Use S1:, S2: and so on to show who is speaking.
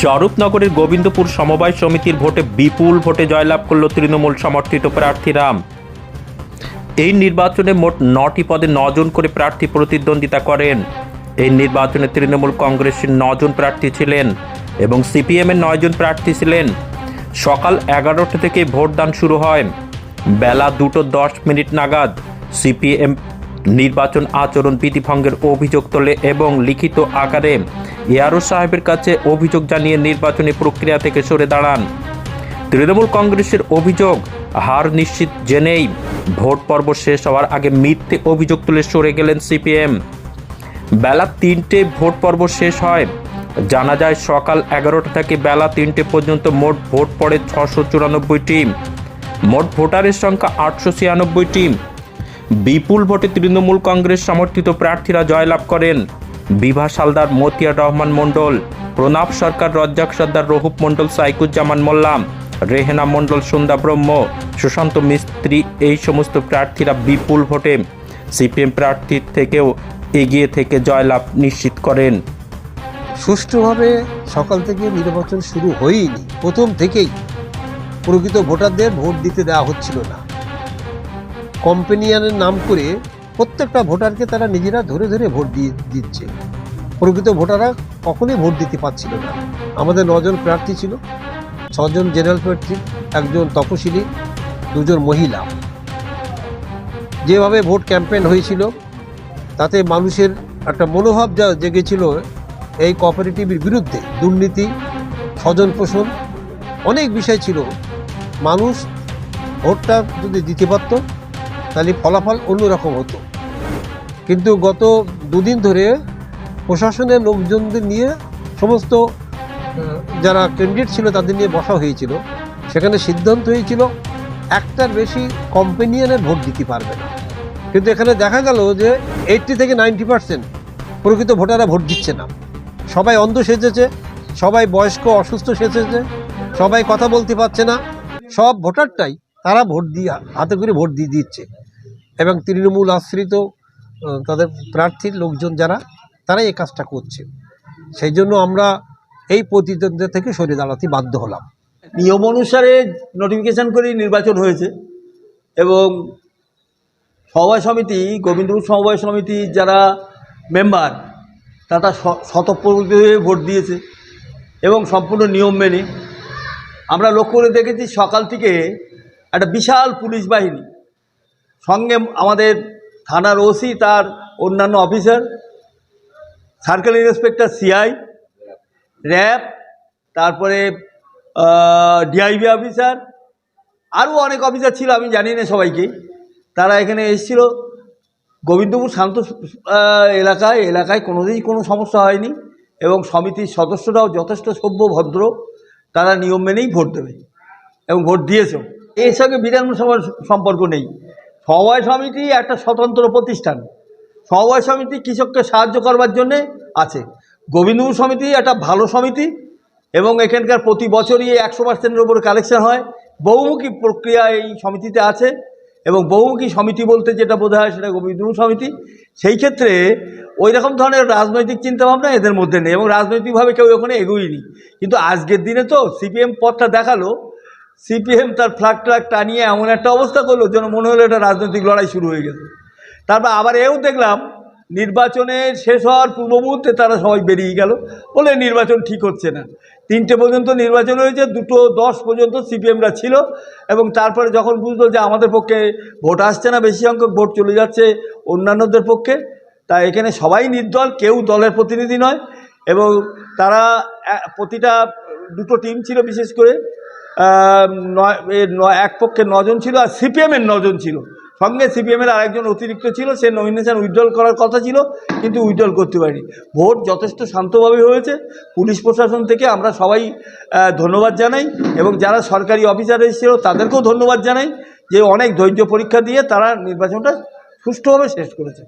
S1: স্বরূপনগরের গোবিন্দপুর সমবায় সমিতির ভোটে বিপুল ভোটে জয়লাভ করল তৃণমূল সমর্থিত প্রার্থীরা এই নির্বাচনে মোট নটি পদে নজন করে প্রার্থী প্রতিদ্বন্দ্বিতা করেন। এই নির্বাচনে তৃণমূল কংগ্রেসের নজন প্রার্থী ছিলেন এবং সিপিএমের নয়জন প্রার্থী ছিলেন। সকাল এগারোটা থেকে ভোটদান শুরু হয়। বেলা দুটো দশ মিনিট নাগাদ সিপিএম নির্বাচন আচরণ বিধিভঙ্গের অভিযোগ তোলে এবং লিখিত আকারে এয়ারো সাহেবের কাছে অভিযোগ জানিয়ে নির্বাচনী প্রক্রিয়া থেকে সরে দাঁড়ান। তৃণমূল কংগ্রেসের অভিযোগ, হার নিশ্চিত জেনেই ভোট পর্ব শেষ হওয়ার আগে মিথ্যে অভিযোগ তুলে সরে গেলেন সিপিএম। বেলা তিনটে ভোট পর্ব শেষ হয়। জানা যায় সকাল এগারোটা থেকে বেলা তিনটে পর্যন্ত মোট ভোট পড়ে ছশো চুরানব্বইটি মোট ভোটারের সংখ্যা আটশো ছিয়ানব্বইটি বিপুল ভোটে তৃণমূল কংগ্রেস সমর্থিত প্রার্থীরা জয়লাভ করেন। বিভা সালদার মতিয়ার রহমান মণ্ডল, প্রণব সরকার, রজ্জাক সর্দার, রহুপ মণ্ডল, সাইকুজ্জামান মোল্লাম রেহেনা মণ্ডল সন্ধ্যা ব্রহ্ম, সুশান্ত মিস্ত্রি এই সমস্ত প্রার্থীরা বিপুল ভোটে সিপিএম প্রার্থীর থেকেও এগিয়ে থেকে জয়লাভ নিশ্চিত করেন।
S2: সুষ্ঠুভাবে সকাল থেকে নির্বাচন শুরু হয়নি। প্রথম থেকেই প্রকৃত ভোটারদের ভোট দিতে দেওয়া হচ্ছিল না। কম্পেনিয়ানের নাম করে প্রত্যেকটা ভোটারকে তারা নিজেরা ধরে ধরে ভোট দিয়ে দিচ্ছে। প্রকৃত ভোটাররা কখনোই ভোট দিতে পারছিল না। আমাদের নজন প্রার্থী ছিল, ছজন জেনারেল প্রার্থী, একজন তপশিলি, দুজন মহিলা। যেভাবে ভোট ক্যাম্পেন হয়েছিল, তাতে মানুষের একটা মনোভাব যা জেগেছিল এই কোঅপারেটিভের বিরুদ্ধে। দুর্নীতি, স্বজন পোষণ, অনেক বিষয় ছিল। মানুষ ভোটটা যদি দিতে পারত তাহলে ফলাফল অন্যরকম হতো। কিন্তু গত দুদিন ধরে প্রশাসনের লোকজনদের নিয়ে সমস্ত যারা ক্যান্ডিডেট ছিল তাদের নিয়ে বসা হয়েছিল। সেখানে সিদ্ধান্ত হয়েছিল, একটার বেশি কম্পেনিয়ানের ভোট দিতে পারবে না। কিন্তু এখানে দেখা গেল যে এইটটি থেকে নাইনটি পার্সেন্ট প্রকৃত ভোটাররা ভোট দিচ্ছে না। সবাই অন্ধ সেজেছে, সবাই বয়স্ক, অসুস্থ সেজেছে, সবাই কথা বলতে পারছে না। সব ভোটারটাই তারা ভোট দিয়ে, হাতে করে ভোট দিয়ে দিচ্ছে। এবং তৃণমূল আশ্রিত তাদের প্রার্থীর লোকজন যারা, তারাই এই কাজটা করছে। সেই জন্য আমরা এই প্রতিদ্বন্দ্বিতা থেকে সরে দাঁড়াতে বাধ্য হলাম।
S3: নিয়ম অনুসারে নোটিফিকেশন করে নির্বাচন হয়েছে এবং সমবায় সমিতি, গোবিন্দপুর সমবায় সমিতি যারা মেম্বার তারা স- হয়ে ভোট দিয়েছে এবং সম্পূর্ণ নিয়ম মেনে। আমরা লক্ষ্য করে দেখেছি সকাল থেকে একটা বিশাল পুলিশ বাহিনী সঙ্গে আমাদের থানার ওসি, তার অন্যান্য officer, circle inspector CI, RAB, তারপরে ডিআইবি অফিসার, আরও অনেক অফিসার ছিল, আমি জানি না সবাইকে। তারা এখানে এসেছিল। গোবিন্দপুর শান্ত এলাকায় এলাকায় কোনোদিনই কোনো সমস্যা হয়নি এবং সমিতির সদস্যরাও যথেষ্ট সভ্য, ভদ্র। তারা নিয়ম মেনেই ভোট দেবে এবং ভোট দিয়েছেও। এর সঙ্গে বিধানসভার সম্পর্ক নেই। সমবায় সমিতি একটা স্বতন্ত্র প্রতিষ্ঠান। সমবায় সমিতি কৃষককে সাহায্য করবার জন্যে আছে। গোবিন্দপুর সমিতি একটা ভালো সমিতি এবং এখানকার প্রতি বছরই একশো পার্সেন্টের উপরে কালেকশন হয়। বহুমুখী প্রক্রিয়া এই সমিতিতে আছে এবং বহুমুখী সমিতি বলতে যেটা বোঝা হয় সেটা গোবিন্দপুর সমিতি। সেই ক্ষেত্রে ওই রকম ধরনের রাজনৈতিক চিন্তাভাবনা এদের মধ্যে নেই এবং রাজনৈতিকভাবে কেউ ওখানে এগোয়নি। কিন্তু আজকের দিনে তো সিপিএম পথটা দেখাল। সিপিএম তার ফ্ল্যাগ ট্লাগ টানিয়ে এমন একটা অবস্থা করল যেন মনে হলো এটা রাজনৈতিক লড়াই শুরু হয়ে গেছে। তারপর আবার এও দেখলাম নির্বাচনের শেষ হওয়ার পূর্ব মুহূর্তে তারা সবাই বেরিয়ে গেল বলে নির্বাচন ঠিক হচ্ছে না। তিনটে পর্যন্ত নির্বাচন হয়েছে, দুটো দশ পর্যন্ত সিপিএমরা ছিল এবং তারপরে যখন বুঝলো যে আমাদের পক্ষে ভোট আসছে না, বেশি সংখ্যক ভোট চলে যাচ্ছে অন্যান্যদের পক্ষে তা এখানে সবাই নির্দল, কেউ দলের প্রতিনিধি নয় এবং তারা প্রতিটা দুটো টিম ছিল বিশেষ করে। নয় এক পক্ষে নজন ছিল আর সিপিএমের নজন ছিল। সঙ্গে সিপিএমের আরেকজন অতিরিক্ত ছিল, সে নমিনেশন উইথড্রল করার কথা ছিল, কিন্তু উইথড্রল করতে পারেনি। ভোট যথেষ্ট শান্তভাবে হয়েছে। পুলিশ প্রশাসন থেকে আমরা সবাই ধন্যবাদ জানাই এবং যারা সরকারি অফিসার এসেছিল তাদেরকেও ধন্যবাদ জানাই যে অনেক ধৈর্য পরীক্ষা দিয়ে তারা নির্বাচনটা সুষ্ঠুভাবে শেষ করেছে।